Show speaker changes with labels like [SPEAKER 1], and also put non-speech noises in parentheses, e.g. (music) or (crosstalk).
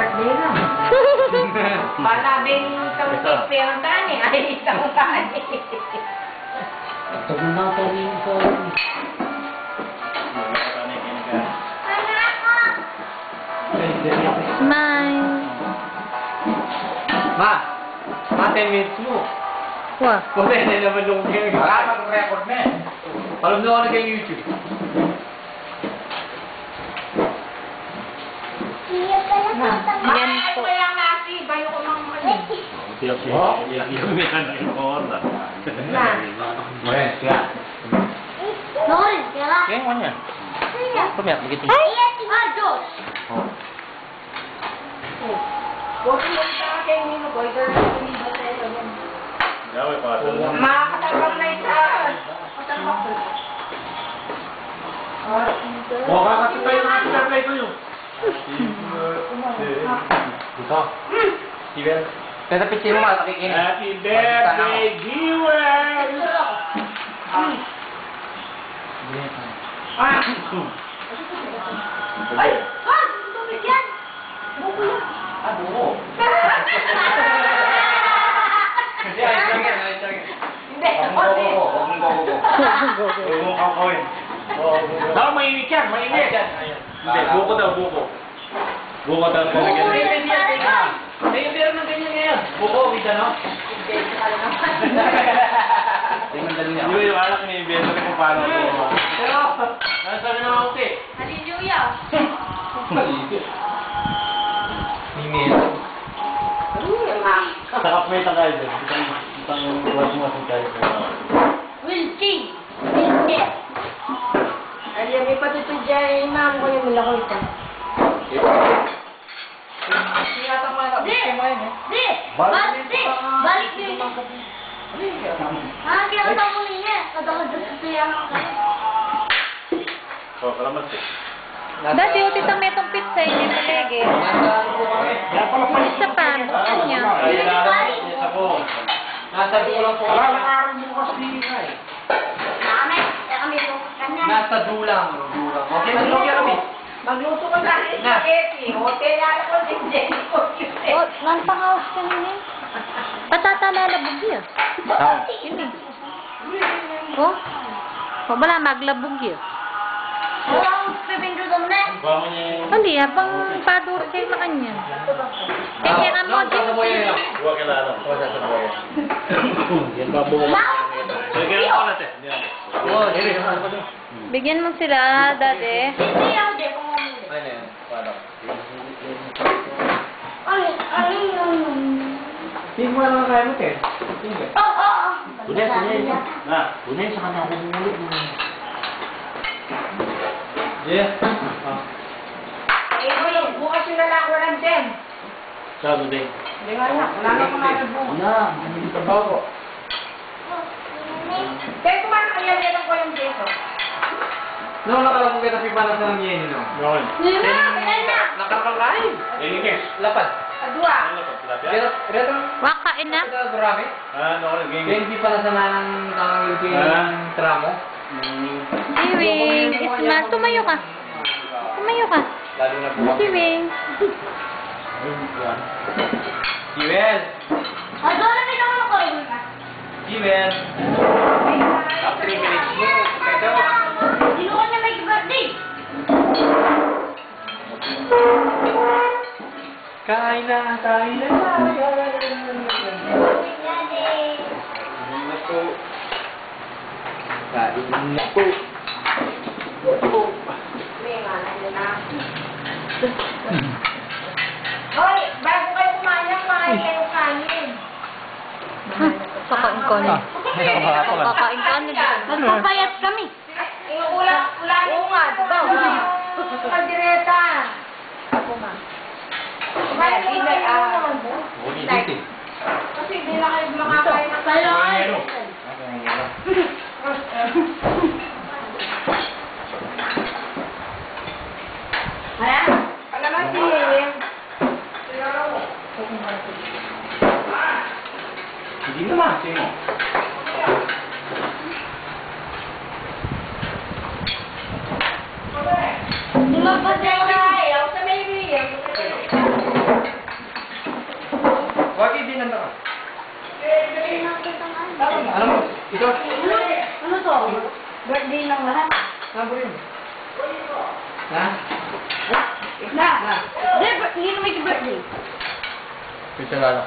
[SPEAKER 1] birthday lang. (laughs) Malabing isang
[SPEAKER 2] Ito.
[SPEAKER 1] pero tani, ay isang tani.
[SPEAKER 3] Tagal na ito rin ko.
[SPEAKER 4] Smile.
[SPEAKER 2] Ma! Ma, 10 minutes mo.
[SPEAKER 4] Wah.
[SPEAKER 2] Pwede na naman.
[SPEAKER 3] Ah, mag-record na eh.
[SPEAKER 2] Alam na ako na kay YouTube.
[SPEAKER 4] Yan po.
[SPEAKER 1] wala nga si, bayo ko mang mali.
[SPEAKER 2] Oh?
[SPEAKER 3] Yes, yeah.
[SPEAKER 2] Kaya mo niya. Kumiyak, begitu.
[SPEAKER 1] Huwag mo sa akin, Nino Boy, pero hindi ba tayo yan?
[SPEAKER 2] Ito. Steven. Kaya pitsin mo, makikinig.
[SPEAKER 5] Happy birthday, Jewel!
[SPEAKER 1] Ay! Ah! Tubig yan! Buko yan!
[SPEAKER 2] Ah, buo. (laughs) Hindi, ayos lang yan, ayos lang yan.
[SPEAKER 1] Hindi,
[SPEAKER 2] Huwag mong
[SPEAKER 1] kasi...
[SPEAKER 2] gogo, huwag mong gogo. (laughs) Huwag mong kakoy.
[SPEAKER 5] Daw, mainit yan, mainit!
[SPEAKER 2] Hindi, buko daw, buko. Buko daw.
[SPEAKER 1] Buko rin yan,
[SPEAKER 2] Ah, May meron ng ganyan ngayon. Buko, with ano? (laughs) Tingnan dali niya.
[SPEAKER 5] Yung yung alak ni Beto kung paano ko.
[SPEAKER 2] Pero, nasabi naman (laughs) ako eh.
[SPEAKER 1] Hallelujah!
[SPEAKER 2] Email.
[SPEAKER 5] Sakapmate ang kayo dyan. Itang, itang was mo sa kayo.
[SPEAKER 1] Wilting! Wilting! Ay, may patutod dyan, ma'am ko yung mula ko ito.
[SPEAKER 2] Mo na.
[SPEAKER 1] Di! Di! Balik! Di! Balik din! Ah, kaya ka mo niya. Kadang-kadang sa siya ako.
[SPEAKER 5] So, salamat eh.
[SPEAKER 4] Dati uti sa metong pizza, hindi talege.
[SPEAKER 2] Nasa ano po kami?
[SPEAKER 4] Isa pa, buksan niya.
[SPEAKER 2] Na. Nasa dulang po.
[SPEAKER 5] Lang araw mo kasi eh.
[SPEAKER 1] Ka na.
[SPEAKER 2] Nasa dulang. Dulang. Okay, yan kami.
[SPEAKER 1] Magluto ka na rin sa spaghetti. Hotel na ako din ko.
[SPEAKER 4] Oh, nang pangawas ka nila. Patata lalabog yun. Hindi. Oh? Oh, wala maglabog yun.
[SPEAKER 1] Walang pipindutan na.
[SPEAKER 4] Hindi, habang paduro kayo na kanya. (coughs) Eh, kaya ka mo,
[SPEAKER 2] Ah, na lang.
[SPEAKER 5] Huwag kilala.
[SPEAKER 2] O, nasa buhay.
[SPEAKER 5] Yan ba buo?
[SPEAKER 4] Bigyan mo sila dati.
[SPEAKER 1] Hindi ako din kung ano.
[SPEAKER 2] Ano yan? Paano?
[SPEAKER 1] Ay, ay, ay.
[SPEAKER 2] Hindi mo lang kaya mo, Ted. Hindi.
[SPEAKER 1] Oh, oh, oh.
[SPEAKER 5] Unes, unes. Na, unes sa kanya humulit mo.
[SPEAKER 2] Yeah. Ah.
[SPEAKER 1] Eh, wala. Bukas yung lalaki walang din.
[SPEAKER 5] Sabi din.
[SPEAKER 1] Hindi nga na. Wala na kung bukas.
[SPEAKER 5] Wala, hindi ka ba?
[SPEAKER 2] Bago.
[SPEAKER 1] Kaya kumain kaya nito ko yung dito.
[SPEAKER 2] Noong nakalapog kita pipanas na ng yeni, no?
[SPEAKER 5] Noon.
[SPEAKER 1] Hindi na, kaya na.
[SPEAKER 2] Nakakalain. Lapad.
[SPEAKER 1] Adwa.
[SPEAKER 4] Wakain na.
[SPEAKER 2] marami.
[SPEAKER 5] Ah.
[SPEAKER 2] Kaya
[SPEAKER 5] Game.
[SPEAKER 2] hindi pala sana ng tangil ko
[SPEAKER 5] Ah.
[SPEAKER 2] yung tramo.
[SPEAKER 5] Mm.
[SPEAKER 4] Si Wing, Isma, tumayo ka. Tumayo ka. Si Wing.
[SPEAKER 1] Na
[SPEAKER 2] Kain na, kain na. Kain na po. Kain na po.
[SPEAKER 1] Hoy, bago kayo kumain kumain kayo kanin.
[SPEAKER 4] Kakain ka na. Kakain ka na. Magpapayat kami.
[SPEAKER 1] Ulam
[SPEAKER 4] Oo nga, diba?
[SPEAKER 1] Kaldireta. Ako nga. Hindi na naman Like,
[SPEAKER 5] dito.
[SPEAKER 1] Kasi hindi na kayo makakain ng.
[SPEAKER 5] Ano?
[SPEAKER 1] Ayan. Alaman si
[SPEAKER 5] Hindi naman. Sino?
[SPEAKER 1] Lumabas na
[SPEAKER 2] Ito?
[SPEAKER 6] Ano to? Birthday ng lahat.
[SPEAKER 2] Saan rin? Ha?
[SPEAKER 6] Na! Hindi, bir- hindi na may birthday.
[SPEAKER 2] Picture ano?